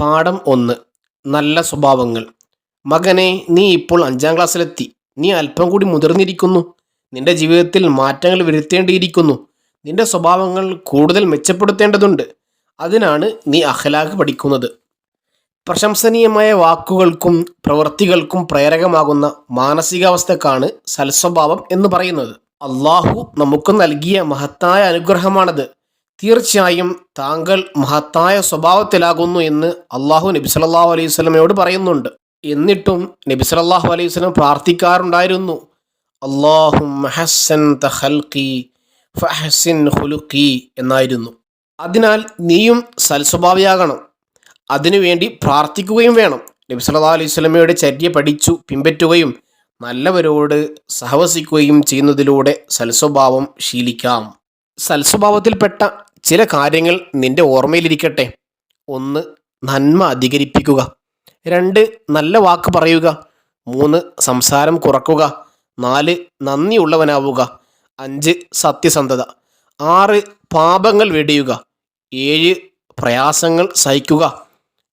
പാഠം ഒന്ന്. നല്ല സ്വഭാവങ്ങൾ. മകനെ നീ ഇപ്പോൾ അഞ്ചാം ക്ലാസ്സിലെത്തി. നീ അല്പം കൂടി മുതിർന്നിരിക്കുന്നു. നിന്റെ ജീവിതത്തിൽ മാറ്റങ്ങൾ വരുത്തേണ്ടിയിരിക്കുന്നു. നിന്റെ സ്വഭാവങ്ങൾ കൂടുതൽ മെച്ചപ്പെടുത്തേണ്ടതുണ്ട്. അതിനാണ് നീ അഖലാഖ് പഠിക്കുന്നത്. പ്രശംസനീയമായ വാക്കുകൾക്കും പ്രവൃത്തികൾക്കും പ്രേരകമാകുന്ന മാനസികാവസ്ഥക്കാണ് സൽസ്വഭാവം എന്ന് പറയുന്നത്. അള്ളാഹു നമുക്ക് നൽകിയ മഹത്തായ അനുഗ്രഹമാണത്. തീർച്ചയായും താങ്കൾ മഹത്തായ സ്വഭാവത്തിലാകുന്നു എന്ന് അള്ളാഹു നബി സല്ലല്ലാഹു അലൈഹി സ്വലമയോട് പറയുന്നുണ്ട്. എന്നിട്ടും നബി സല്ലല്ലാഹു അലൈഹി സ്വലം പ്രാർത്ഥിക്കാറുണ്ടായിരുന്നു. അള്ളാഹും ഖുലുഖി എന്നായിരുന്നു. അതിനാൽ നീയും സൽസ്വഭാവിയാകണം. അതിനുവേണ്ടി പ്രാർത്ഥിക്കുകയും വേണം. നബി സല്ലല്ലാഹു അലൈഹി സ്വലമയുടെ ചര്യ പഠിച്ചു പിൻപറ്റുകയും നല്ലവരോട് സഹവസിക്കുകയും ചെയ്യുന്നതിലൂടെ സൽസ്വഭാവം ശീലിക്കാം. സൽസ്വഭാവത്തിൽപ്പെട്ട ചില കാര്യങ്ങൾ നിന്റെ ഓർമ്മയിലിരിക്കട്ടെ. ഒന്ന് നന്മ അധികരിപ്പിക്കുക. രണ്ട് നല്ല വാക്ക് പറയുക. മൂന്ന് സംസാരം കുറക്കുക. നാല് നന്ദിയുള്ളവനാവുക. അഞ്ച് സത്യസന്ധത. ആറ് പാപങ്ങൾ വെടിയുക. ഏഴ് പ്രയാസങ്ങൾ സഹിക്കുക.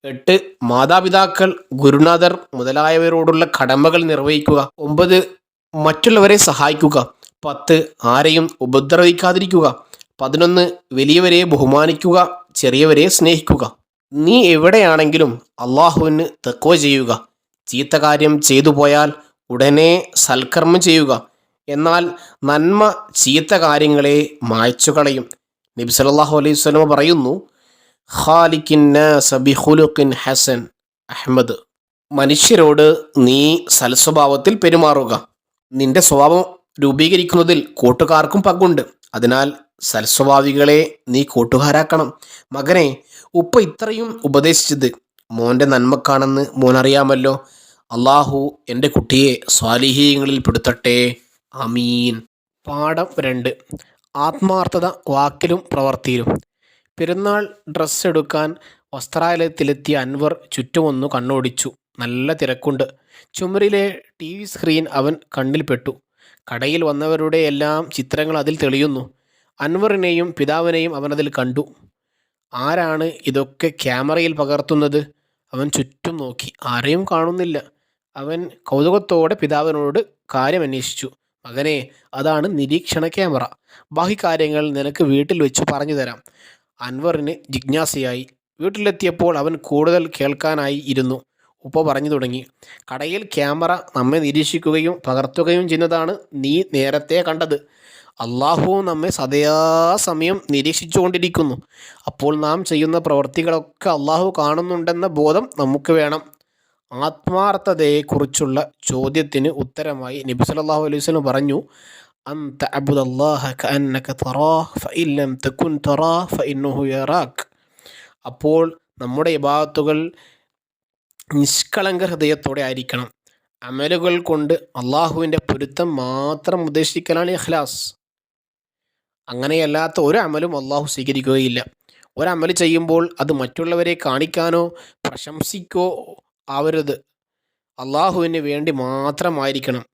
എട്ട് മാതാപിതാക്കൾ ഗുരുനാഥർ മുതലായവരോടുള്ള കടമകൾ നിർവഹിക്കുക. ഒമ്പത് മറ്റുള്ളവരെ സഹായിക്കുക. പത്ത് ആരെയും ഉപദ്രവിക്കാതിരിക്കുക. പതിനൊന്ന് വലിയവരെ ബഹുമാനിക്കുക ചെറിയവരെ സ്നേഹിക്കുക. നീ എവിടെയാണെങ്കിലും അള്ളാഹുവിന് തെക്കോ ചെയ്യുക. ചീത്ത കാര്യം ചെയ്തു പോയാൽ ഉടനെ സൽക്കർമ്മം ചെയ്യുക. എന്നാൽ നന്മ ചീത്ത കാര്യങ്ങളെ മായ്ച്ചു കളയും. നബി സല്ലല്ലാഹു അലൈഹി സ്വലമ പറയുന്നു ഖാലിഖിൻ ഹസൻ. അഹമ്മദ് മനുഷ്യരോട് നീ സൽസ്വഭാവത്തിൽ പെരുമാറുക. നിന്റെ സ്വഭാവം രൂപീകരിക്കുന്നതിൽ കൂട്ടുകാർക്കും പങ്കുണ്ട്. അതിനാൽ സൽസ്വഭാവികളെ നീ കൂട്ടുകാരാക്കണം. മകനെ ഉപ്പ ഇത്രയും ഉപദേശിച്ചത് മോന്റെ നന്മക്കാണെന്ന് മോൻ അറിയാമല്ലോ അള്ളാഹു എന്റെ കുട്ടിയെ സ്വാലിഹീയങ്ങളിൽ പെടുത്തട്ടെ. അമീൻ പാഠം രണ്ട്. ആത്മാർത്ഥത വാക്കിലും പ്രവർത്തിയിലും. പെരുന്നാൾ ഡ്രസ്സ് എടുക്കാൻ വസ്ത്രാലയത്തിലെത്തിയ അൻവർ ചുറ്റുമൊന്നു കണ്ണോടിച്ചു. നല്ല തിരക്കുണ്ട്. ചുമരിലെ ടി വി സ്ക്രീൻ അവൻ കണ്ണിൽപ്പെട്ടു കടയിൽ വന്നവരുടെ എല്ലാം ചിത്രങ്ങൾ അതിൽ തെളിയുന്നു. അൻവറിനെയും പിതാവിനെയും അവനതിൽ കണ്ടു. ആരാണ് ഇതൊക്കെ ക്യാമറയിൽ പകർത്തുന്നത്? അവൻ ചുറ്റും നോക്കി. ആരെയും കാണുന്നില്ല. അവൻ കൗതുകത്തോടെ പിതാവിനോട് കാര്യം അന്വേഷിച്ചു മകനെ അതാണ് നിരീക്ഷണ ക്യാമറ. ബാക്കി കാര്യങ്ങൾ നിനക്ക് വീട്ടിൽ വെച്ച് പറഞ്ഞു തരാം. അൻവറിന് ജിജ്ഞാസയായി. വീട്ടിലെത്തിയപ്പോൾ അവൻ കൂടുതൽ കേൾക്കാനായി ഇരുന്നു. ഉപ്പ പറഞ്ഞു തുടങ്ങി. കടയിൽ ക്യാമറ നമ്മെ നിരീക്ഷിക്കുകയും പകർത്തുകയും ചെയ്യുന്നതാണ് നീ നേരത്തെ കണ്ടത്. അള്ളാഹു നമ്മെ സദയാസമയം നിരീക്ഷിച്ചുകൊണ്ടിരിക്കുന്നു. അപ്പോൾ നാം ചെയ്യുന്ന പ്രവൃത്തികളൊക്കെ അള്ളാഹു കാണുന്നുണ്ടെന്ന ബോധം നമുക്ക് വേണം. ആത്മാർത്ഥതയെക്കുറിച്ചുള്ള ചോദ്യത്തിന് ഉത്തരമായി നബി സല്ലല്ലാഹു അലൈഹി വസല്ലം പറഞ്ഞു കഅന്നക തകുൻ ഫഇന്നഹു യറാക്. അപ്പോൾ നമ്മുടെ ഇബാദത്തുകൾ നിഷ്കളങ്ക ഹൃദയത്തോടെ ആയിരിക്കണം. അമലുകൾ കൊണ്ട് അള്ളാഹുവിന്റെ പൊരുത്തം മാത്രം ഉദ്ദേശിക്കലാണ് ഇഖ്ലാസ്. അങ്ങനെയല്ലാത്ത ഒരു അമലും അള്ളാഹു സ്വീകരിക്കുകയില്ല. ഒരമൽ ചെയ്യുമ്പോൾ അത് മറ്റുള്ളവരെ കാണിക്കാനോ പ്രശംസിക്കോ ആവരുത്. അള്ളാഹുവിന് വേണ്ടി മാത്രമായിരിക്കണം.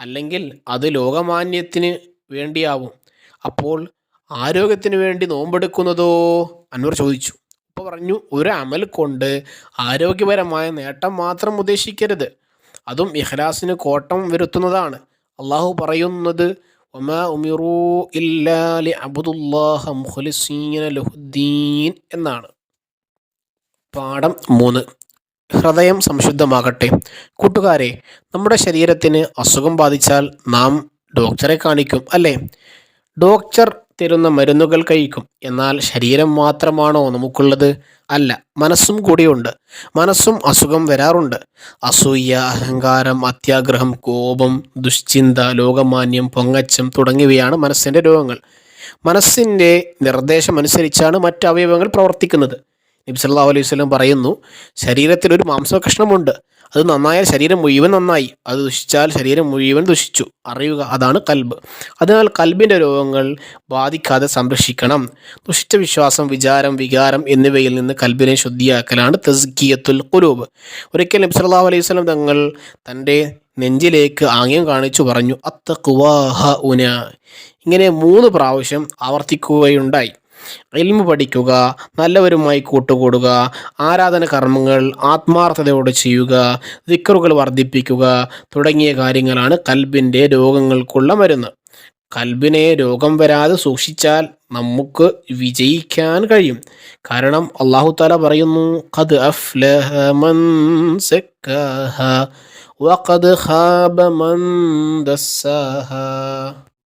അല്ലെങ്കിൽ അത് ലോകമാന്യത്തിന് വേണ്ടിയാവും. അപ്പോൾ ആരോഗ്യത്തിന് വേണ്ടി നോമ്പെടുക്കുന്നതോ? അൻവർ ചോദിച്ചു. അപ്പോൾ പറഞ്ഞു ഒരു അമൽ കൊണ്ട് ആരോഗ്യപരമായ നേട്ടം മാത്രം ഉദ്ദേശിക്കരുത്. അതും ഇഹ്ലാസിന് കോട്ടം വരുത്തുന്നതാണ്. അള്ളാഹു പറയുന്നത് ഒമാ لعبد الله مخلصين له الدين എന്നാണ്. പാഠം മൂന്ന്. ഹൃദയം സംശുദ്ധമാകട്ടെ. കൂട്ടുകാരെ നമ്മുടെ ശരീരത്തിന് അസുഖം ബാധിച്ചാൽ നാം ഡോക്ടറെ കാണിക്കും അല്ലേ? ഡോക്ടർ തരുന്ന മരുന്നുകൾ കഴിക്കും. എന്നാൽ ശരീരം മാത്രമാണോ നമുക്കുള്ളത്? അല്ല മനസ്സും കൂടിയുണ്ട്. മനസ്സും അസുഖം വരാറുണ്ട്. അസൂയ അഹങ്കാരം അത്യാഗ്രഹം കോപം ദുശ്ചിന്ത ലോകമാന്യം പൊങ്ങച്ചം തുടങ്ങിയവയാണ് മനസ്സിന്റെ രോഗങ്ങൾ. മനസ്സിന്റെ നിർദ്ദേശമനുസരിച്ചാണ് മറ്റ് അവയവങ്ങൾ പ്രവർത്തിക്കുന്നത്. നബി സല്ലല്ലാഹു അലൈഹി സ്വലം പറയുന്നു ശരീരത്തിൽ ഒരു മാംസകഷ്ണമുണ്ട് അത് നന്നായാൽ ശരീരം മുഴുവൻ നന്നായി. അത് ദുഷിച്ചാൽ ശരീരം മുഴുവൻ ദുഷിച്ചു. അറിയുക അതാണ് കൽബ്. അതിനാൽ കൽബിന്റെ രോഗങ്ങൾ ബാധിക്കാതെ സംരക്ഷിക്കണം. ദുഷിച്ച വിശ്വാസം വിചാരം വികാരം എന്നിവയിൽ നിന്ന് കൽബിനെ ശുദ്ധിയാക്കലാണ് തസ്കിയത്തുൽ കുലൂബ് ഒരിക്കൽ നബി സല്ലല്ലാഹു അലൈഹി വസല്ലം തങ്ങൾ തന്റെ നെഞ്ചിലേക്ക് ആംഗ്യം കാണിച്ചു പറഞ്ഞു അത്തഖ്വാഹ ഉന ഇങ്ങനെ മൂന്ന് പ്രാവശ്യം ആവർത്തിക്കുകയുണ്ടായി. ഇൽമ പഠിക്കുക നല്ലവരുമായി കൂട്ടുകൂടുക ആരാധന കർമ്മങ്ങൾ ആത്മാർത്ഥതയോടെ ചെയ്യുക ദിക്കറുകൾ വർദ്ധിപ്പിക്കുക തുടങ്ങിയ കാര്യങ്ങളാണ് കൽബിന്റെ രോഗങ്ങൾക്കുള്ള മരുന്ന്. കൽബിനെ രോഗം വരാതെ സൂക്ഷിച്ചാൽ നമുക്ക് വിജയിക്കാൻ കഴിയും. കാരണം അള്ളാഹു താല പറയുന്നു ഖദ് അഫ്ലഹ മൻ ഖാബ മൻ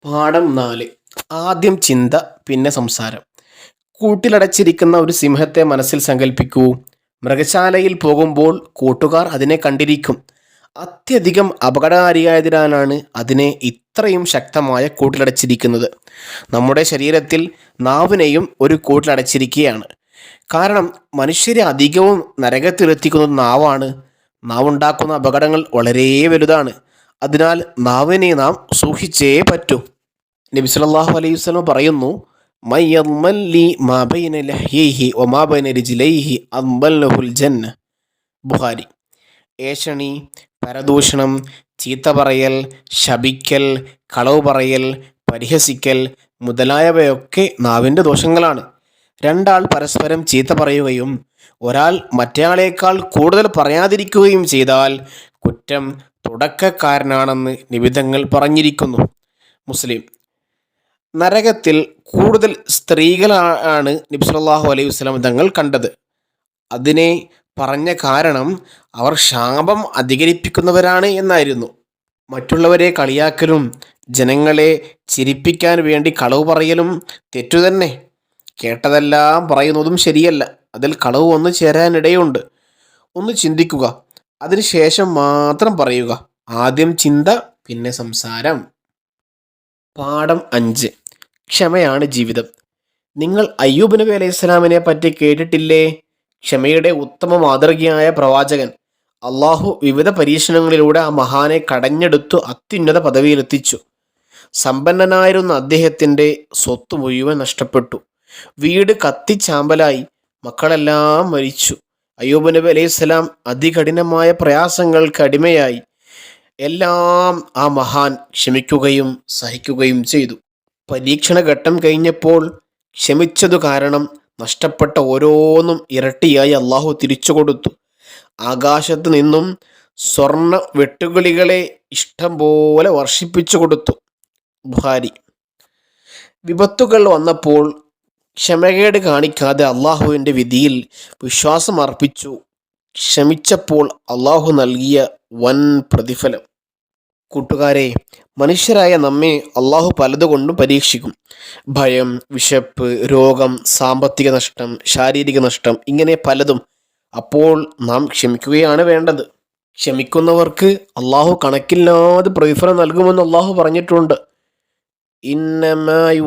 പാഠം നാല്. ആദ്യം ചിന്ത പിന്നെ സംസാരം. കൂട്ടിലടച്ചിരിക്കുന്ന ഒരു സിംഹത്തെ മനസ്സിൽ സങ്കല്പിക്കൂ മൃഗശാലയിൽ പോകുമ്പോൾ കൂട്ടുകാർ അതിനെ കണ്ടിരിക്കും. അത്യധികം അപകടകാരിയായതിനാലാണ് അതിനെ ഇത്രയും ശക്തമായ കൂട്ടിലടച്ചിരിക്കുന്നത്. നമ്മുടെ ശരീരത്തിൽ നാവിനെയും ഒരു കൂട്ടിലടച്ചിരിക്കുകയാണ്. കാരണം മനുഷ്യരെ അധികവും നരകത്തിലെത്തിക്കുന്നത് നാവാണ്. നാവുണ്ടാക്കുന്ന അപകടങ്ങൾ വളരെ വലുതാണ്. അതിനാൽ നാവിനെ നാം സൂക്ഷിച്ചേ പറ്റൂ. നബിസ്വല്ലാഹു അലൈഹി പറയുന്നു "മൻ യദ്മൻ ലി മാ ബൈന ലഹ്യൈഹി വമാ ബൈന റിജ്ലൈഹി അദ്മൽനഹുൽ ജന്ന. ബുഖാരി. ഏഷണി പരദൂഷണം ചീത്ത പറയൽ ശപിക്കൽ കളവ് പറയൽ പരിഹസിക്കൽ മുതലായവയൊക്കെ നാവിന്റെ ദോഷങ്ങളാണ്. രണ്ടാൾ പരസ്പരം ചീത്ത പറയുകയും ഒരാൾ മറ്റേയാളേക്കാൾ കൂടുതൽ പറയാതിരിക്കുകയും ചെയ്താൽ കുറ്റം തുടക്കക്കാരനാണെന്ന് നിബിധങ്ങൾ പറഞ്ഞിരിക്കുന്നു. മുസ്ലിം. നരകത്തിൽ കൂടുതൽ സ്ത്രീകളാണ് നബി അലൈഹി വസല്ലം തങ്ങൾ കണ്ടത്. അതിനെ പറഞ്ഞ കാരണം അവർ ശാപം അധികരിപ്പിക്കുന്നവരാണ് എന്നായിരുന്നു. മറ്റുള്ളവരെ കളിയാക്കലും ജനങ്ങളെ ചിരിപ്പിക്കാൻ വേണ്ടി കളവ് പറയലും തെറ്റുതന്നെ കേട്ടതെല്ലാം പറയുന്നതും ശരിയല്ല. അതിൽ കളവ് ഒന്ന് ചേരാനിടയുണ്ട്. ഒന്ന് ചിന്തിക്കുക. അതിനുശേഷം മാത്രം പറയുക. ആദ്യം ചിന്ത പിന്നെ സംസാരം. പാഠം അഞ്ച്. ക്ഷമയാണ് ജീവിതം. നിങ്ങൾ അയ്യൂബ് നബി അലൈഹി സ്വലാമിനെ പറ്റി കേട്ടിട്ടില്ലേ? ക്ഷമയുടെ ഉത്തമ മാതൃകയായ പ്രവാചകൻ അള്ളാഹു വിവിധ പരീക്ഷണങ്ങളിലൂടെ ആ മഹാനെ കടഞ്ഞെടുത്തു അത്യുന്നത പദവിയിലെത്തിച്ചു. സമ്പന്നനായിരുന്ന അദ്ദേഹത്തിന്റെ സ്വത്ത് മുഴുവൻ നഷ്ടപ്പെട്ടു. വീട് കത്തിച്ചാമ്പലായി. മക്കളെല്ലാം മരിച്ചു. അയ്യൂബ് നബി അലൈഹി സ്വലാം അതികഠിനമായ പ്രയാസങ്ങൾക്ക് അടിമയായി. എല്ലാം ആ മഹാൻ ക്ഷമിക്കുകയും സഹിക്കുകയും ചെയ്തു. പരീക്ഷണ ഘട്ടം കഴിഞ്ഞപ്പോൾ ക്ഷമിച്ചതു കാരണം നഷ്ടപ്പെട്ട ഓരോന്നും ഇരട്ടിയായി അള്ളാഹു തിരിച്ചു കൊടുത്തു ആകാശത്ത് നിന്നും സ്വർണ വെട്ടുകിളികളെ ഇഷ്ടം പോലെ വർഷിപ്പിച്ചു കൊടുത്തു ബുഹാരി. വിപത്തുകൾ വന്നപ്പോൾ ക്ഷമകേട് കാണിക്കാതെ അള്ളാഹുവിന്റെ വിധിയിൽ വിശ്വാസം അർപ്പിച്ചു ക്ഷമിച്ചപ്പോൾ അള്ളാഹു നൽകിയ വൻ പ്രതിഫലം. കൂട്ടുകാരെ മനുഷ്യരായ നമ്മെ അള്ളാഹു പലതുകൊണ്ടും പരീക്ഷിക്കും. ഭയം വിശപ്പ് രോഗം സാമ്പത്തിക നഷ്ടം ശാരീരിക നഷ്ടം ഇങ്ങനെ പലതും അപ്പോൾ നാം ക്ഷമിക്കുകയാണ് വേണ്ടത്. ക്ഷമിക്കുന്നവർക്ക് അള്ളാഹു കണക്കില്ലാതെ പ്രതിഫലം നൽകുമെന്ന് അള്ളാഹു പറഞ്ഞിട്ടുണ്ട്. ഇന്നമായി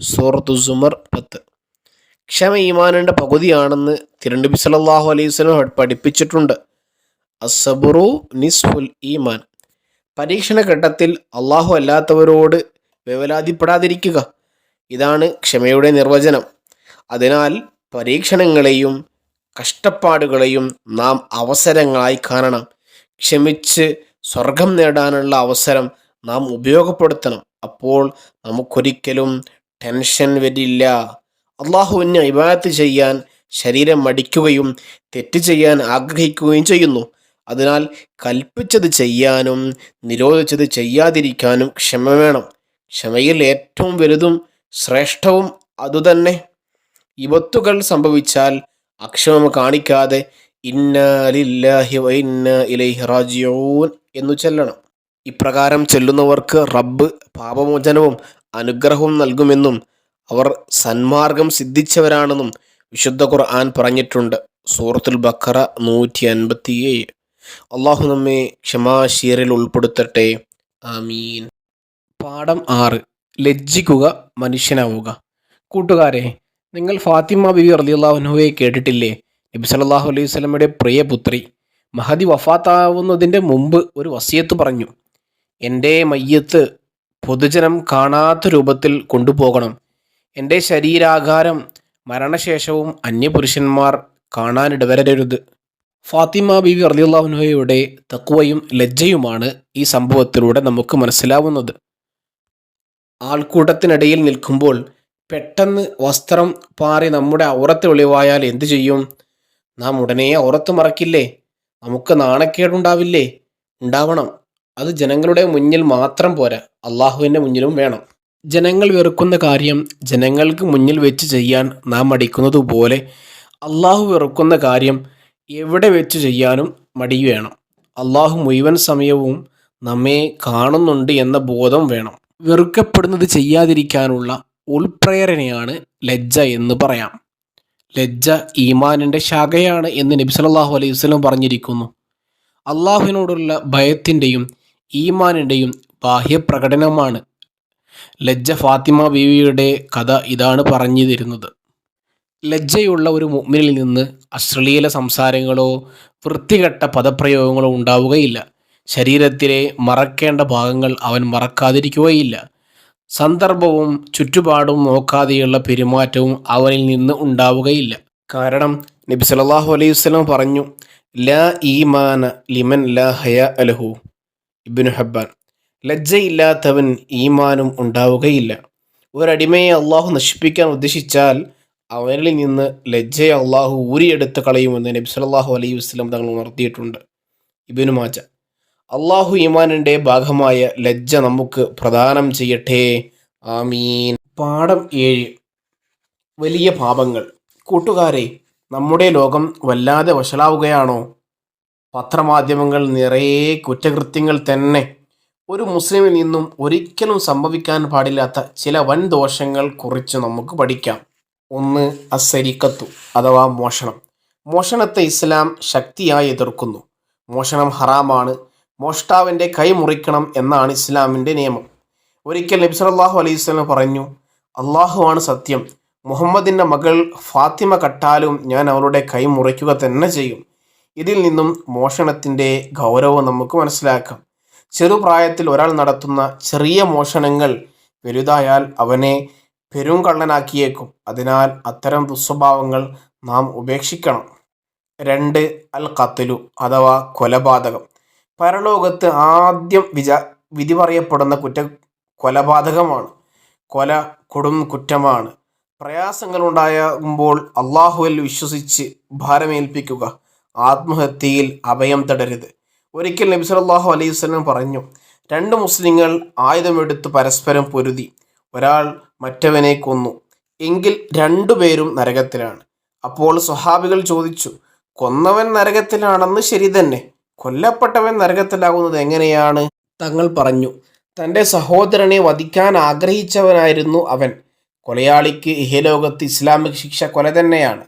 സൂറത്തു സുമർ പത്ത്. ക്ഷമ ഈമാനിന്റെ പകുതിയാണെന്ന് തിരുനബി സല്ലല്ലാഹു അലൈഹി സ്വലം പഠിപ്പിച്ചിട്ടുണ്ട്. അസബുറു നിസ്ഫുൽ ഈമാൻ. പരീക്ഷണ ഘട്ടത്തിൽ അള്ളാഹു അല്ലാത്തവരോട് വേവലാതിപ്പെടാതിരിക്കുക. ഇതാണ് ക്ഷമയുടെ നിർവചനം. അതിനാൽ പരീക്ഷണങ്ങളെയും കഷ്ടപ്പാടുകളെയും നാം അവസരങ്ങളായി കാണണം. ക്ഷമിച്ച് സ്വർഗം നേടാനുള്ള അവസരം നാം ഉപയോഗപ്പെടുത്തണം. അപ്പോൾ നമുക്കൊരിക്കലും ടെൻഷൻ വരില്ല. അള്ളാഹുവിനെ ഇബാദത്ത് ചെയ്യാൻ ശരീരം മടിക്കുകയും തെറ്റ് ചെയ്യാൻ ആഗ്രഹിക്കുകയും ചെയ്യുന്നു. അതിനാൽ കൽപ്പിച്ചത് ചെയ്യാനും നിരോധിച്ചത് ചെയ്യാതിരിക്കാനും ക്ഷമ വേണം. ക്ഷമയിൽ ഏറ്റവും വലുതും ശ്രേഷ്ഠവും അതുതന്നെ വിപത്തുകൾ സംഭവിച്ചാൽ അക്ഷമ കാണിക്കാതെ ഇന്നാലില്ലാഹി വ ഇന്ന ഇലൈഹി എന്നു ചൊല്ലണം. ഇപ്രകാരം ചെല്ലുന്നവർക്ക് റബ്ബ് പാപമോചനവും അനുഗ്രഹവും നൽകുമെന്നും അവർ സന്മാർഗം സിദ്ധിച്ചവരാണെന്നും വിശുദ്ധ ഖുർആൻ പറഞ്ഞിട്ടുണ്ട്. സൂറത്തുൽ ബക്കറ നൂറ്റി അൻപത്തിയേഴ് അള്ളാഹു നമ്മെ ക്ഷമാശീറിൽ ഉൾപ്പെടുത്തട്ടെ. ആമീൻ. പാഠം ആറ്. ലജ്ജിക്കുക മനുഷ്യനാവുക. കൂട്ടുകാരെ നിങ്ങൾ ഫാത്തിമ ബിബി അള്ളാഹുനുവെ കേട്ടിട്ടില്ലേ? നബി സല്ലല്ലാഹു അലൈഹി വസല്ലമയുടെ പ്രിയ പുത്രി. മഹദി വഫാത്താവുന്നതിന്റെ മുമ്പ് ഒരു വസിയത്ത് പറഞ്ഞു എന്റെ മയ്യത്ത് പൊതുജനം കാണാത്ത രൂപത്തിൽ കൊണ്ടുപോകണം. എന്റെ ശരീരാകാരം മരണശേഷവും അന്യപുരുഷന്മാർ കാണാനിടവരരുത്. ഫാത്തിമ ബിബി റലിയുള്ളാഹുനയുടെ തക്കുവയും ലജ്ജയുമാണ് ഈ സംഭവത്തിലൂടെ നമുക്ക് മനസ്സിലാവുന്നത്. ആൾക്കൂട്ടത്തിനിടയിൽ നിൽക്കുമ്പോൾ പെട്ടെന്ന് വസ്ത്രം പാറി നമ്മുടെ ഔറത്ത് ഒളിവായാൽ എന്തു ചെയ്യും? നാം ഉടനെ ഔറത്ത് മറക്കില്ലേ? നമുക്ക് നാണക്കേടുണ്ടാവില്ലേ? ഉണ്ടാവണം. അത് ജനങ്ങളുടെ മുന്നിൽ മാത്രം പോരാ. അള്ളാഹുവിന്റെ മുന്നിലും വേണം. ജനങ്ങൾ വെറുക്കുന്ന കാര്യം ജനങ്ങൾക്ക് മുന്നിൽ വെച്ച് ചെയ്യാൻ നാം മടിക്കുന്നത് പോലെ അള്ളാഹു വെറുക്കുന്ന കാര്യം എവിടെ വെച്ച് ചെയ്യാനും മടി വേണം. അള്ളാഹു മുഴുവൻ സമയവും നമ്മെ കാണുന്നുണ്ട് എന്ന ബോധം വേണം. വെറുക്കപ്പെടുന്നത് ചെയ്യാതിരിക്കാനുള്ള ഉൾപ്രേരണയാണ് ലജ്ജ എന്ന് പറയാം. ലജ്ജ ഈമാനിന്റെ ശാഖയാണ് എന്ന് നബി സല്ലല്ലാഹു അലൈഹി വസല്ലം പറഞ്ഞിരിക്കുന്നു. അള്ളാഹുവിനോടുള്ള ഭയത്തിന്റെയും ഈമാനിന്റെയും ബാഹ്യപ്രകടനമാണ്. ലജ്ജ ഫാത്തിമ ബീവിയുടെ കഥ ഇതാണ് പറഞ്ഞു തരുന്നത് ലജ്ജയുള്ള ഒരു മുഅ്മിനിൽ നിന്ന് അശ്ലീല സംസാരങ്ങളോ വൃത്തികെട്ട പദപ്രയോഗങ്ങളോ ഉണ്ടാവുകയില്ല. ശരീരത്തിലെ മറക്കേണ്ട ഭാഗങ്ങൾ അവൻ മറക്കാതിരിക്കുകയില്ല. സന്ദർഭവും ചുറ്റുപാടും നോക്കാതെയുള്ള പെരുമാറ്റവും അവനിൽ നിന്ന് ഉണ്ടാവുകയില്ല. കാരണം നബി സല്ലല്ലാഹു അലൈഹി പറഞ്ഞു ലാ ഈമാന ലിമൻ ലാ ഹയ അലഹു. ഇബ്നു ഹബ്ബാൻ ലജ്ജയില്ലാത്തവൻ ഈമാനും ഉണ്ടാവുകയില്ല. ഒരടിമയെ അള്ളാഹു നശിപ്പിക്കാൻ ഉദ്ദേശിച്ചാൽ അവനിൽ നിന്ന് ലജ്ജയെ അള്ളാഹു ഊരിയെടുത്ത് കളയുമെന്ന് നബി സല്ലല്ലാഹു അലൈഹി വസ്ലം തങ്ങൾ ഉണർത്തിയിട്ടുണ്ട്. ഇബിനു മാജ അള്ളാഹു ഈമാനിന്റെ ഭാഗമായ ലജ്ജ നമുക്ക് പ്രദാനം ചെയ്യട്ടെ. ആമീൻ. പാഠം ഏഴ് വലിയ പാപങ്ങൾ. കൂട്ടുകാരെ നമ്മുടെ ലോകം വല്ലാതെ വഷളാവുകയാണോ? പത്രമാധ്യമങ്ങൾ നിറയെ കുറ്റകൃത്യങ്ങൾ തന്നെ. ഒരു മുസ്ലിമിൽ നിന്നും ഒരിക്കലും സംഭവിക്കാൻ പാടില്ലാത്ത ചില വൻ ദോഷങ്ങൾ കുറിച്ച് നമുക്ക് പഠിക്കാം. ഒന്ന് അസരിക്കത്തു അഥവാ മോഷണം. മോഷണത്തെ ഇസ്ലാം ശക്തിയായി എതിർക്കുന്നു. മോഷണം ഹറാമാണ്. മോഷ്ടാവിന്റെ കൈ മുറിക്കണം എന്നാണ് ഇസ്ലാമിന്റെ നിയമം. ഒരിക്കൽ നബി സല്ലല്ലാഹു അലൈഹി വസല്ലം പറഞ്ഞു അള്ളാഹുവാണ് സത്യം. മുഹമ്മദിന്റെ മകൾ ഫാത്തിമ കട്ടാലും ഞാൻ അവളുടെ കൈ മുറിക്കുക തന്നെ ചെയ്യും. ഇതിൽ നിന്നും മോഷണത്തിന്റെ ഗൗരവം നമുക്ക് മനസ്സിലാക്കാം. ചെറുപ്രായത്തിൽ ഒരാൾ നടത്തുന്ന ചെറിയ മോഷണങ്ങൾ വലുതായാൽ അവനെ പെരും കള്ളനാക്കിയേക്കും അതിനാൽ അത്തരം ദുസ്വഭാവങ്ങൾ നാം ഉപേക്ഷിക്കണം. രണ്ട് അൽ കത്തലു അഥവാ കൊലപാതകം. പരലോകത്ത് ആദ്യം വിച വിധി പറയപ്പെടുന്ന കുറ്റ കൊലപാതകമാണ്. കൊല കൊടും കുറ്റമാണ്. പ്രയാസങ്ങളുണ്ടാകുമ്പോൾ അള്ളാഹുവിൽ വിശ്വസിച്ച് ഭാരമേൽപ്പിക്കുക. ആത്മഹത്യയിൽ അഭയം തടരുത്. ഒരിക്കൽ നബി സല്ലല്ലാഹു അലൈഹി വസ്ലം പറഞ്ഞു രണ്ട് മുസ്ലിങ്ങൾ ആയുധമെടുത്ത് പരസ്പരം പൊരുതി. ഒരാൾ മറ്റവനെ കൊന്നു. എങ്കിൽ രണ്ടുപേരും നരകത്തിലാണ്. അപ്പോൾ സ്വഹാബികൾ ചോദിച്ചു കൊന്നവൻ നരകത്തിലാണെന്ന് ശരി തന്നെ. കൊല്ലപ്പെട്ടവൻ നരകത്തിലാകുന്നത് എങ്ങനെയാണ്? തങ്ങൾ പറഞ്ഞു തന്റെ സഹോദരനെ വധിക്കാൻ ആഗ്രഹിച്ചവനായിരുന്നു അവൻ. കൊലയാളിക്ക് ഇഹലോകത്ത് ഇസ്ലാമിക് ശിക്ഷ കൊല തന്നെയാണ്.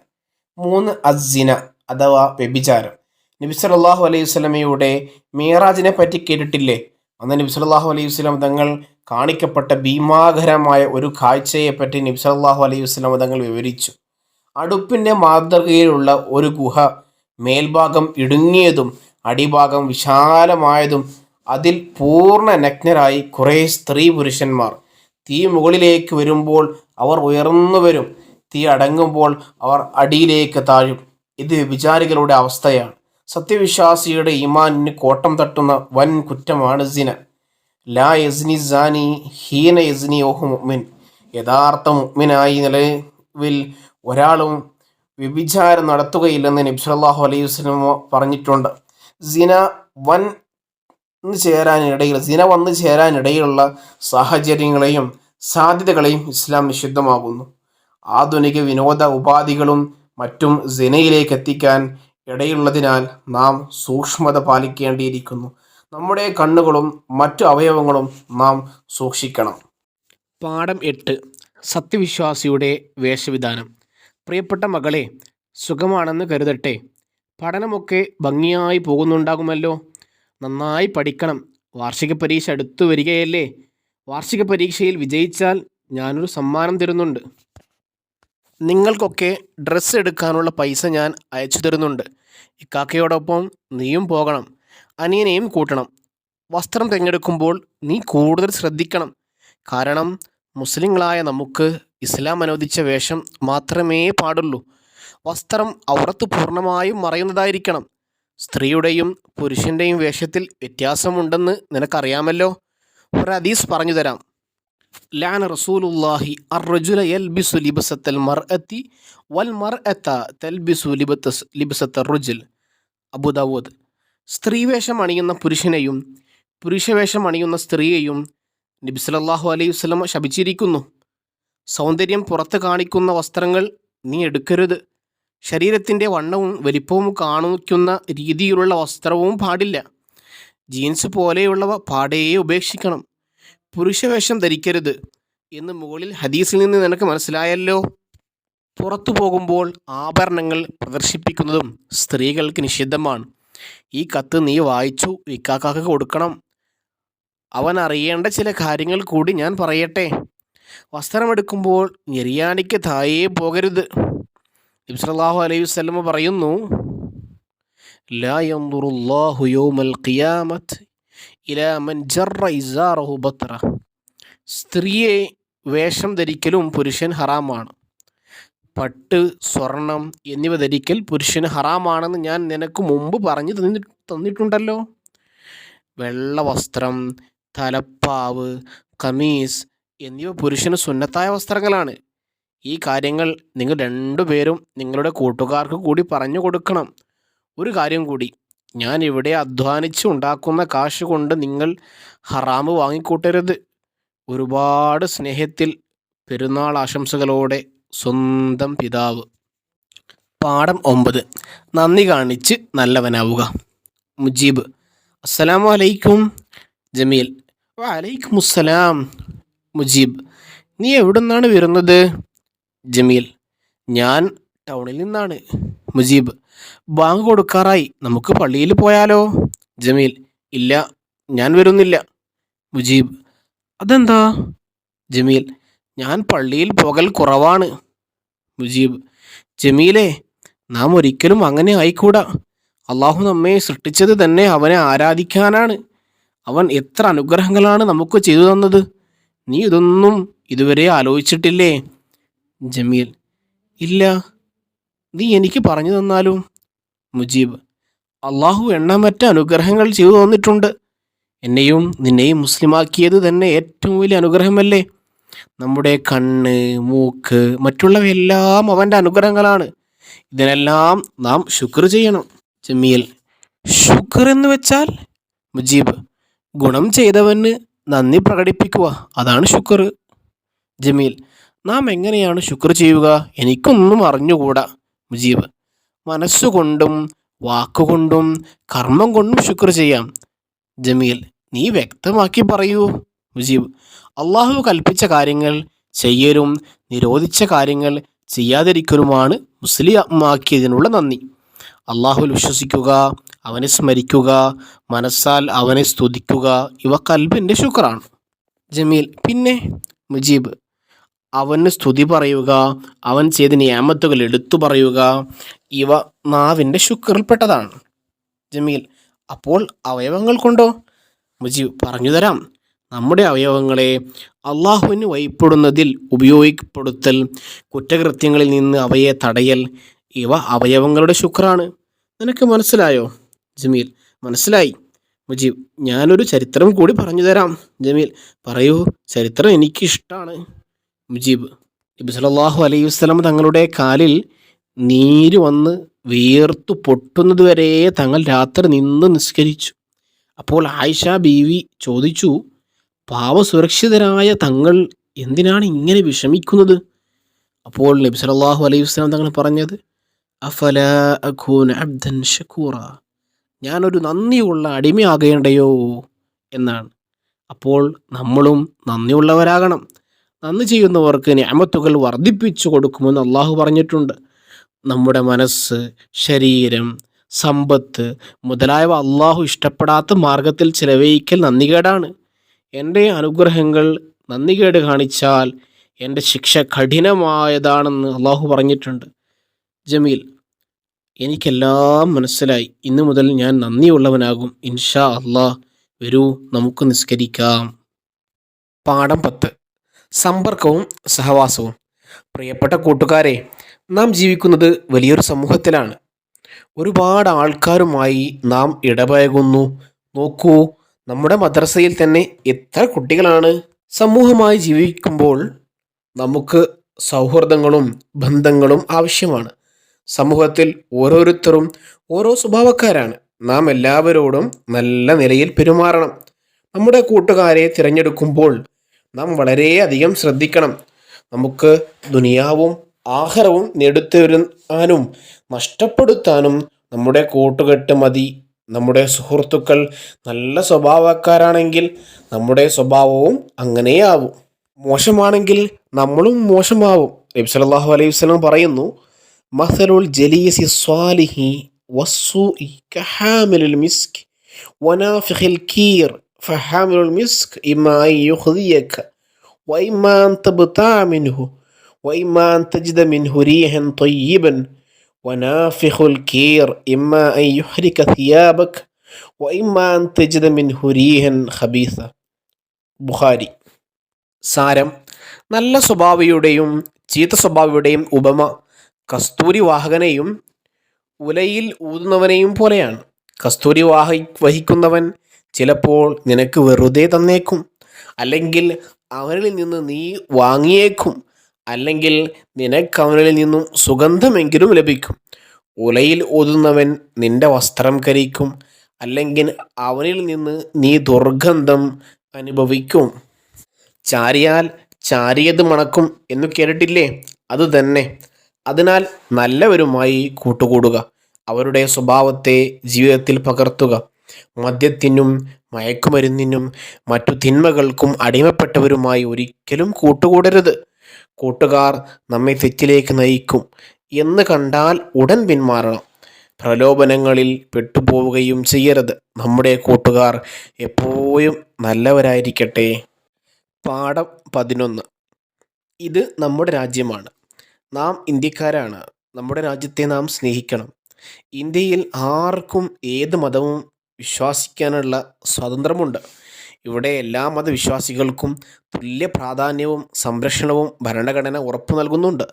മൂന്ന് അസിന അഥവാ വ്യഭിചാരം. നബി സല്ലല്ലാഹു അലൈഹി വസ്ലമയുടെ മീറാജിനെ പറ്റി കേട്ടിട്ടില്ലേ? അന്ന് നബി സല്ലല്ലാഹു അലൈഹി വസ്ലം തങ്ങൾ കാണിക്കപ്പെട്ട ഭീമാകരമായ ഒരു കാഴ്ചയെപ്പറ്റി നബി സല്ലല്ലാഹു അലൈഹി വസ്ലം തങ്ങൾ വിവരിച്ചു. അടുപ്പിന്റെ മാതൃകയിലുള്ള ഒരു ഗുഹ മേൽഭാഗം ഇടുങ്ങിയതും അടിഭാഗം വിശാലമായതും അതിൽ പൂർണ നഗ്നരായി കുറേ സ്ത്രീ പുരുഷന്മാർ. തീ മുകളിലേക്ക് വരുമ്പോൾ അവർ ഉയർന്നു വരും തീ അടങ്ങുമ്പോൾ അവർ അടിയിലേക്ക് താഴും. ഇത് വിചാരികളുടെ അവസ്ഥയാണ്. സത്യവിശ്വാസിയുടെ ഇമാനിന് കോട്ടം തട്ടുന്ന വൻ കുറ്റമാണ് സിന. ലാ യസ്നി സാനി ഹീന യസ്നി ഓഹു മുഅ്മിൻ. യഥാർത്ഥ മുഅ്മിനായി നിലവിൽ ഒരാളും വ്യഭിചാരം നടത്തുകയില്ലെന്ന് നബി സല്ലല്ലാഹു അലൈഹി വസല്ലം പറഞ്ഞിട്ടുണ്ട്. സിന വൻ ചേരാനിടയിൽ സിന വന്നു ചേരാനിടയിലുള്ള സാഹചര്യങ്ങളെയും സാധ്യതകളെയും ഇസ്ലാം നിഷിദ്ധമാകുന്നു ആധുനിക വിനോദ ഉപാധികളും മറ്റും സിനയിലേക്ക് എത്തിക്കാൻ ഇടയുള്ളതിനാൽ നാം സൂക്ഷ്മത പാലിക്കേണ്ടിയിരിക്കുന്നു. നമ്മുടെ കണ്ണുകളും മറ്റു അവയവങ്ങളും നാം സൂക്ഷിക്കണം. പാഠം എട്ട്. സത്യവിശ്വാസിയുടെ വേഷവിധാനം. പ്രിയപ്പെട്ട മകളെ സുഖമാണെന്ന് കരുതട്ടെ. പഠനമൊക്കെ ഭംഗിയായി പോകുന്നുണ്ടാകുമല്ലോ. നന്നായി പഠിക്കണം. വാർഷിക പരീക്ഷ അടുത്തു വരികയല്ലേ? വാർഷിക പരീക്ഷയിൽ വിജയിച്ചാൽ ഞാനൊരു സമ്മാനം തരുന്നുണ്ട്. നിങ്ങൾക്കൊക്കെ ഡ്രസ്സ് എടുക്കാനുള്ള പൈസ ഞാൻ അയച്ചു തരുന്നുണ്ട്. ഇക്കാക്കയോടൊപ്പം നീയും പോകണം. അനിയനെയും കൂട്ടണം. വസ്ത്രം തിരഞ്ഞെടുക്കുമ്പോൾ നീ കൂടുതൽ ശ്രദ്ധിക്കണം. കാരണം മുസ്ലിങ്ങളായ നമുക്ക് ഇസ്ലാം അനുവദിച്ച വേഷം മാത്രമേ പാടുള്ളൂ. വസ്ത്രം ഔറത്ത് പൂർണമായും മറയുന്നതായിരിക്കണം. സ്ത്രീയുടെയും പുരുഷന്റെയും വേഷത്തിൽ വ്യത്യാസമുണ്ടെന്ന് നിനക്കറിയാമല്ലോ? ഒരു ഹദീസ് പറഞ്ഞു തരാം. ലാന رسول الله الرجل يلبس لبسة വൽ والمرأة تلبس لبسة الرجل. അബു അബുദാവൂദ് സ്ത്രീവേഷം അണിയുന്ന പുരുഷനെയും പുരുഷവേഷം അണിയുന്ന സ്ത്രീയെയും നബി അലൈഹി വസ്ലം ശപിച്ചിരിക്കുന്നു. സൗന്ദര്യം പുറത്ത് കാണിക്കുന്ന വസ്ത്രങ്ങൾ നീ എടുക്കരുത്. ശരീരത്തിന്റെ വണ്ണവും വലിപ്പവും കാണിക്കുന്ന രീതിയിലുള്ള വസ്ത്രവും പാടില്ല. ജീൻസ് പോലെയുള്ളവ പാടേ ഉപേക്ഷിക്കണം. പുരുഷവേഷം ധരിക്കരുത് എന്ന് മുകളിൽ ഹദീസിൽ നിന്ന് നിനക്ക് മനസ്സിലായല്ലോ. പുറത്തു പോകുമ്പോൾ ആഭരണങ്ങൾ പ്രദർശിപ്പിക്കുന്നതും സ്ത്രീകൾക്ക് നിഷിദ്ധമാണ്. ഈ കത്ത് നീ വായിച്ചു ഇക്കാക്കാക്ക് കൊടുക്കണം. അവൻ അറിയേണ്ട ചില കാര്യങ്ങൾ കൂടി ഞാൻ പറയട്ടെ. വസ്ത്രമെടുക്കുമ്പോൾ ഞെരിയാണിക്ക് തായേ പോകരുത്. ഇബ്സലാഹു അലൈഹി വസ്ലമ പറയുന്നു ലാ യൻദുറുല്ലാഹു യൗമൽ ഖിയാമത്ത് ഇലാ മൻ ജറ ഇസാറഹു ബത്ര സ്ത്രീയെ വേഷം ധരിക്കലും പുരുഷൻ ഹറാമാണ്. പട്ട് സ്വർണം എന്നിവ ധരിക്കൽ പുരുഷന് ഹറാമാണെന്ന് ഞാൻ നിനക്ക് മുമ്പ് പറഞ്ഞു തന്നി തന്നിട്ടുണ്ടല്ലോ. വെള്ള വസ്ത്രം തലപ്പാവ് കമീസ് എന്നിവ പുരുഷന് സുന്നത്തായ വസ്ത്രങ്ങളാണ്. ഈ കാര്യങ്ങൾ നിങ്ങൾ രണ്ടുപേരും നിങ്ങളുടെ കൂട്ടുകാർക്ക് കൂടി പറഞ്ഞു കൊടുക്കണം. ഒരു കാര്യം കൂടി. ഞാൻ ഇവിടെ അധ്വാനിച്ച് ഉണ്ടാക്കുന്ന കാശ് കൊണ്ട് നിങ്ങൾ ഹറാമ് വാങ്ങിക്കൂട്ടരുത്. ഒരുപാട് സ്നേഹത്തിൽ പെരുന്നാൾ ആശംസകളോടെ സ്വന്തം പിതാവ്. പാഠം ഒമ്പത്. നന്ദി കാണിച്ച് നല്ലവനാവുക. മുജീബ് അസ്സലാമു അലൈക്കും. ജമീൽ വലൈക്കും അസ്സലാം മുജീബ് നീ എവിടെ നിന്നാണ് വരുന്നത്? ജമീൽ ഞാൻ ടൗണിൽ നിന്നാണ്. മുജീബ് ബാങ്ക് കൊടുക്കാറായി. നമുക്ക് പള്ളിയിൽ പോയാലോ? ജമീൽ ഇല്ല ഞാൻ വരുന്നില്ല. മുജീബ് അതെന്താ? ജമീൽ ഞാൻ പള്ളിയിൽ പോകൽ കുറവാണ്. മുജീബ് ജമീലെ നാം ഒരിക്കലും അങ്ങനെ ആയിക്കൂടാ. അള്ളാഹു നമ്മെ സൃഷ്ടിച്ചത് തന്നെ അവനെ ആരാധിക്കാനാണ്. അവൻ എത്ര അനുഗ്രഹങ്ങളാണ് നമുക്ക് ചെയ്തു തന്നത്. നീ ഇതൊന്നും ഇതുവരെ ആലോചിച്ചിട്ടില്ലേ? ജമീൽ ഇല്ല നീ എനിക്ക് പറഞ്ഞു തന്നാലും മുജീബ് അള്ളാഹു എണ്ണമറ്റ അനുഗ്രഹങ്ങൾ ചെയ്തു തന്നിട്ടുണ്ട്. എന്നെയും നിന്നെയും മുസ്ലിമാക്കിയത് തന്നെ ഏറ്റവും വലിയ അനുഗ്രഹമല്ലേ? നമ്മുടെ കണ്ണ് മൂക്ക് മറ്റുള്ളവയെല്ലാം അവന്റെ അനുഗ്രഹങ്ങളാണ്. ഇതിനെല്ലാം നാം ശുക്ർ ചെയ്യണം. ജമീൽ ശുക്ർ എന്ന് വെച്ചാൽ മുജീബ് ഗുണം ചെയ്തവന് നന്ദി പ്രകടിപ്പിക്കുക. അതാണ് ശുക്ർ. ജമീൽ നാം എങ്ങനെയാണ് ശുക്ർ ചെയ്യുക? എനിക്കൊന്നും അറിഞ്ഞുകൂടാ. മുജീബ് മനസ്സുകൊണ്ടും വാക്കുകൊണ്ടും കർമ്മം കൊണ്ടും ശുക്ർ ചെയ്യാം. ജമീൽ നീ വ്യക്തമാക്കി പറയൂ. മുജീബ് അള്ളാഹു കൽപ്പിച്ച കാര്യങ്ങൾ ചെയ്യലും നിരോധിച്ച കാര്യങ്ങൾ ചെയ്യാതിരിക്കലുമാണ് മുസ്ലിമാക്കിയതിനുള്ള നന്ദി. അള്ളാഹുൽ വിശ്വസിക്കുക അവനെ സ്മരിക്കുക മനസ്സാൽ അവനെ സ്തുതിക്കുക ഇവ കൽബിന്റെ ശുക്രാണ്. ജമീൽ പിന്നെ മുജീബ് അവന് സ്തുതി പറയുക അവൻ ചെയ്ത നിയാമത്തുകൾ എടുത്തു പറയുക. ഇവ നാവിന്റെ ശുക്രിൽപ്പെട്ടതാണ്. ജമീൽ അപ്പോൾ അവയവങ്ങൾ കൊണ്ടോ? മുജീബ് പറഞ്ഞു തരാം. നമ്മുടെ അവയവങ്ങളെ അള്ളാഹുവിന് വൈപ്പെടുന്നതിൽ ഉപയോഗിക്കപ്പെടുത്തൽ കുറ്റകൃത്യങ്ങളിൽ നിന്ന് അവയെ തടയൽ ഇവ അവയവങ്ങളുടെ ശുക്രാണ്. നിനക്ക് മനസ്സിലായോ? ജമീൽ മനസ്സിലായി. മുജീബ് ഞാനൊരു ചരിത്രം കൂടി പറഞ്ഞു തരാം. ജമീൽ പറയൂ ചരിത്രം എനിക്കിഷ്ടമാണ് മുജീബ്. നബി സലാഹു അലൈഹി വസല്ലം തങ്ങളുടെ കാലിൽ നീര് വന്ന് വീർത്തു പൊട്ടുന്നത് വരെ തങ്ങൾ രാത്രി നിന്ന് നിസ്കരിച്ചു. അപ്പോൾ ആയിഷ ബീവി ചോദിച്ചു പാവസുരക്ഷിതരായ തങ്ങൾ എന്തിനാണ് ഇങ്ങനെ വിഷമിക്കുന്നത്? അപ്പോൾ നബി സലാഹു അലൈഹി വസല്ലം തങ്ങൾ പറഞ്ഞത് അഫല അഖൂൻ അബ്ദൻ ഷക്കൂറ ഞാനൊരു നന്ദിയുള്ള അടിമയാകേണ്ടയോ? എന്നാണ്. അപ്പോൾ നമ്മളും നന്ദിയുള്ളവരാകണം. നന്ദി ചെയ്യുന്നവർക്ക് ഞാമത്തുകൾ വർദ്ധിപ്പിച്ചു കൊടുക്കുമെന്ന് അള്ളാഹു പറഞ്ഞിട്ടുണ്ട്. നമ്മുടെ മനസ്സ് ശരീരം സമ്പത്ത് മുതലായവ അള്ളാഹു ഇഷ്ടപ്പെടാത്ത മാർഗത്തിൽ ചിലവഴിക്കൽ നന്ദികേടാണ്. എന്റെ അനുഗ്രഹങ്ങൾ നന്ദികേട് കാണിച്ചാൽ എന്റെ ശിക്ഷ കഠിനമായതാണെന്ന് അള്ളാഹു പറഞ്ഞിട്ടുണ്ട്. ജമീൽ എനിക്കെല്ലാം മനസ്സിലായി. ഇന്നു മുതൽ ഞാൻ നന്ദിയുള്ളവനാകും. ഇൻഷാ അള്ളാഹ് വരൂ നമുക്ക് നിസ്കരിക്കാം. പാഠം പത്ത്. സമ്പർക്കവും സഹവാസവും. പ്രിയപ്പെട്ട കൂട്ടുകാരെ നാം ജീവിക്കുന്നത് വലിയൊരു സമൂഹത്തിലാണ്. ഒരുപാട് ആൾക്കാരുമായി നാം ഇടപഴകുന്നു. നോക്കൂ നമ്മുടെ മദ്രസയിൽ തന്നെ എത്ര കുട്ടികളാണ്. സമൂഹമായി ജീവിക്കുമ്പോൾ നമുക്ക് സൗഹൃദങ്ങളും ബന്ധങ്ങളും ആവശ്യമാണ്. സമൂഹത്തിൽ ഓരോരുത്തരും ഓരോ സ്വഭാവക്കാരാണ്. നാം എല്ലാവരോടും നല്ല നിലയിൽ പെരുമാറണം. നമ്മുടെ കൂട്ടുകാരെ തിരഞ്ഞെടുക്കുമ്പോൾ നാം വളരെയധികം ശ്രദ്ധിക്കണം. നമുക്ക് ദുനിയാവും ആഹാരവും നേടുത്തരുവാനും നഷ്ടപ്പെടുത്താനും നമ്മുടെ കൂട്ടുകെട്ട് മതി. നമ്മുടെ സുഹൃത്തുക്കൾ നല്ല സ്വഭാവക്കാരാണെങ്കിൽ നമ്മുടെ സ്വഭാവവും അങ്ങനെയാവും. മോശമാണെങ്കിൽ നമ്മളും മോശമാവും. നബി സല്ലല്ലാഹു അലൈഹി വസല്ലം പറയുന്നു മസലുൽ ജലീസി സ്വാലിഹി കഹാമിലുൽ മിസ്ക് വനാഫിഖിൽ കീർ. ഫഹാമിലുൽ മിസ്ക് ഇമാ അൻ യുഖ്ദിയക وإما أن تبتاع منه وإما أن تجد منه ريحا طيبا ونافخ الكير إما أن يحرك ثيابك وإما أن تجد منه ريحا خبيثة ബുഖാരി സാരം നല്ല സ്വഭാവിയുടെയും ചീത്ത സ്വഭാവിയുടെയും ഉപമ കസ്തൂരി വാഹകനെയും ഉലയിൽ ഊതുന്നവനെയും പോലെയാണ് കസ്തൂരി വാഹി വഹിക്കുന്നവൻ ചിലപ്പോൾ നിനക്ക് വെറുതെ തന്നേക്കും. അല്ലെങ്കിൽ അവരിൽ നിന്ന് നീ വാങ്ങിയേക്കും. അല്ലെങ്കിൽ നിനക്ക് അവനിൽ നിന്നും സുഗന്ധമെങ്കിലും ലഭിക്കും. ഉലയിൽ ഒതുന്നവൻ നിന്റെ വസ്ത്രം കരിക്കും അല്ലെങ്കിൽ അവനിൽ നിന്ന് നീ ദുർഗന്ധം അനുഭവിക്കും. ചാരിയാൽ ചാരിയത് മണക്കും എന്ന് കേട്ടിട്ടില്ലേ? അത് തന്നെ. അതിനാൽ നല്ലവരുമായി കൂട്ടുകൂടുക. അവരുടെ സ്വഭാവത്തെ ജീവിതത്തിൽ പകർത്തുക. മദ്യത്തിനും മയക്കുമരുന്നിനും മറ്റു തിന്മകൾക്കും അടിമപ്പെട്ടവരുമായി ഒരിക്കലും കൂട്ടുകൂടരുത്. കൂട്ടുകാർ നമ്മെ തെറ്റിലേക്ക് നയിക്കും എന്ന് കണ്ടാൽ ഉടൻ പിന്മാറണം. പ്രലോഭനങ്ങളിൽ പെട്ടുപോവുകയും ചെയ്യരുത്. നമ്മുടെ കൂട്ടുകാർ എപ്പോഴും നല്ലവരായിരിക്കട്ടെ. പാഠം പതിനൊന്ന്. ഇത് നമ്മുടെ രാജ്യമാണ്. നാം ഇന്ത്യക്കാരാണ്. നമ്മുടെ രാജ്യത്തെ നാം സ്നേഹിക്കണം. ഇന്ത്യയിൽ ആർക്കും ഏത് മതവും വിശ്വസിക്കാനുള്ള സ്വാതന്ത്ര്യമുണ്ട്. ഇവിടെ എല്ലാ മതവിശ്വാസികൾക്കും തുല്യ പ്രാധാന്യവും സംരക്ഷണവും ഭരണഘടന ഉറപ്പു നൽകുന്നുണ്ട്.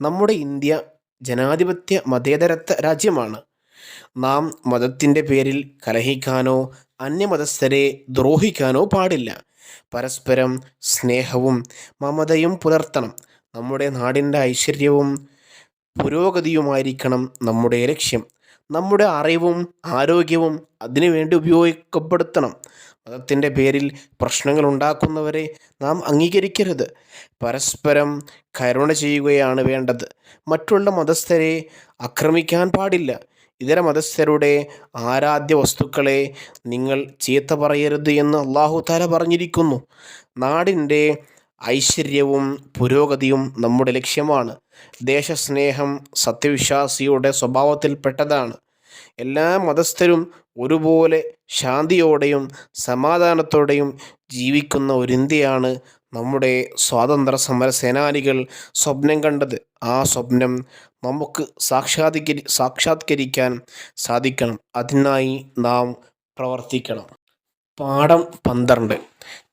നമ്മുടെ ഇന്ത്യ ജനാധിപത്യ മതേതരത്വ രാജ്യമാണ്. നാം മതത്തിന്റെ പേരിൽ കലഹിക്കാനോ അന്യമതസ്ഥരെ ദ്രോഹിക്കാനോ പാടില്ല. പരസ്പരം സ്നേഹവും മമതയും പുലർത്തണം. നമ്മുടെ നാടിന്റെ ഐശ്വര്യവും പുരോഗതിയുമായിരിക്കണം നമ്മുടെ ലക്ഷ്യം. നമ്മുടെ അറിവും ആരോഗ്യവും അതിനുവേണ്ടി ഉപയോഗിക്കപ്പെടുത്തണം. മതത്തിന്റെ പേരിൽ പ്രശ്നങ്ങൾ ഉണ്ടാക്കുന്നവരെ നാം അംഗീകരിക്കരുത്. പരസ്പരം കരുണ ചെയ്യുകയാണ് വേണ്ടത്. മറ്റുള്ള മതസ്ഥരെ ആക്രമിക്കാൻ പാടില്ല. ഇതര മതസ്ഥരുടെ ആരാധ്യ വസ്തുക്കളെ നിങ്ങൾ ചീത്ത പറയരുത് എന്ന് അള്ളാഹു താല പറഞ്ഞിരിക്കുന്നു. നാടിന്റെ ഐശ്വര്യവും പുരോഗതിയും നമ്മുടെ ലക്ഷ്യമാണ്. ദേശസ്നേഹം സത്യവിശ്വാസിയുടെ സ്വഭാവത്തിൽപ്പെട്ടതാണ് എല്ലാ മതസ്ഥരും ഒരുപോലെ ശാന്തിയോടെയും സമാധാനത്തോടെയും ജീവിക്കുന്ന ഒരു ഇന്ത്യയാണ് നമ്മുടെ സ്വാതന്ത്ര്യ സമര സേനാനികൾ സ്വപ്നം കണ്ടത്. ആ സ്വപ്നം നമുക്ക് സാക്ഷാത്കരി സാക്ഷാത്കരിക്കാൻ സാധിക്കണം. അതിനായി നാം പ്രവർത്തിക്കണം. പാഠം പന്ത്രണ്ട്.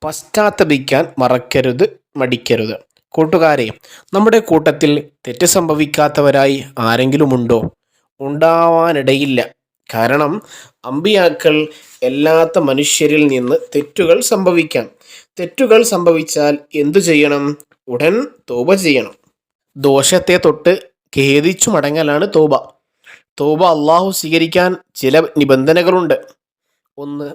പശ്ചാത്തപിക്കാൻ മറക്കരുത് മടിക്കരുത്. കൂട്ടുകാരെ നമ്മുടെ കൂട്ടത്തിൽ തെറ്റ് സംഭവിക്കാത്തവരായി ആരെങ്കിലും ആരെങ്കിലുമുണ്ടോ? ഉണ്ടാവാനിടയില്ല. കാരണം അമ്പിയാക്കൾ എല്ലാത്ത മനുഷ്യരിൽ നിന്ന് തെറ്റുകൾ സംഭവിക്കാം. തെറ്റുകൾ സംഭവിച്ചാൽ എന്തു ചെയ്യണം? ഉടൻ തോപ ചെയ്യണം. ദോഷത്തെ തൊട്ട് ഖേദിച്ചു മടങ്ങലാണ് തോബ തോബ അള്ളാഹു സ്വീകരിക്കാൻ ചില നിബന്ധനകളുണ്ട്. ഒന്ന്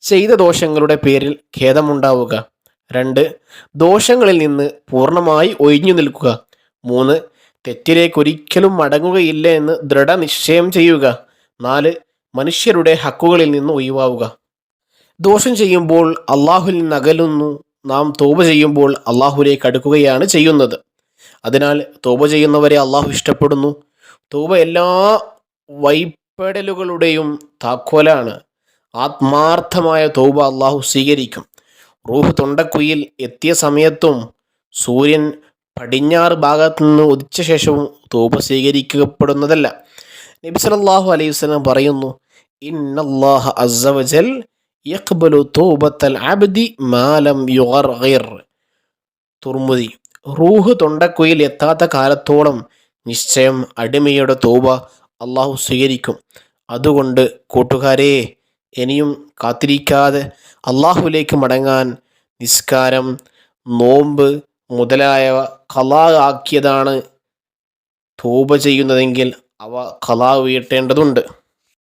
ചെയ്ത ദോഷങ്ങളുടെ പേരിൽ ഖേദമുണ്ടാവുക. രണ്ട് ദോഷങ്ങളിൽ നിന്ന് പൂർണമായി ഒഴിഞ്ഞു നിൽക്കുക. മൂന്ന് തെറ്റിലേക്കൊരിക്കലും മടങ്ങുകയില്ല എന്ന് ദൃഢനിശ്ചയം ചെയ്യുക. നാല് മനുഷ്യരുടെ ഹക്കുകളിൽ നിന്ന് ഒഴിവാവുക. ദോഷം ചെയ്യുമ്പോൾ അള്ളാഹുൽ നകലുന്നു. നാം തോപ ചെയ്യുമ്പോൾ അള്ളാഹുലേക്ക് അടുക്കുകയാണ് ചെയ്യുന്നത്. അതിനാൽ തോപ ചെയ്യുന്നവരെ അള്ളാഹു ഇഷ്ടപ്പെടുന്നു. തോപ എല്ലാ വൈപ്പെടലുകളുടെയും താക്കോലാണ്. ആത്മാർത്ഥമായ തോപ അള്ളാഹു സ്വീകരിക്കും. റൂഹ് തൊണ്ടക്കുയിൽ എത്തിയ സമയത്തും സൂര്യൻ പടിഞ്ഞാറ് ഭാഗത്തു നിന്ന് ഉദിച്ച ശേഷവും തൗബ സ്വീകരിക്കപ്പെടുന്നതല്ല. നബി സല്ലല്ലാഹു അലൈഹി വസല്ലം പറയുന്നു അസ്സവജൽ അബ്ദി മാലം തുർമുദി റൂഹ് തൊണ്ടക്കുയിൽ എത്താത്ത കാലത്തോളം നിശ്ചയം അടിമയുടെ തൗബ അള്ളാഹു സ്വീകരിക്കും. അതുകൊണ്ട് കൂട്ടുകാരെ ഇനിയും കാത്തിരിക്കാതെ അള്ളാഹുവിലേക്ക് മടങ്ങാൻ നിസ്കാരം നോമ്പ് മുതലായവ കലാ ആക്കിയതാണ് തൂബ ചെയ്യുന്നതെങ്കിൽ അവ കലാ വീട്ടേണ്ടതുണ്ട്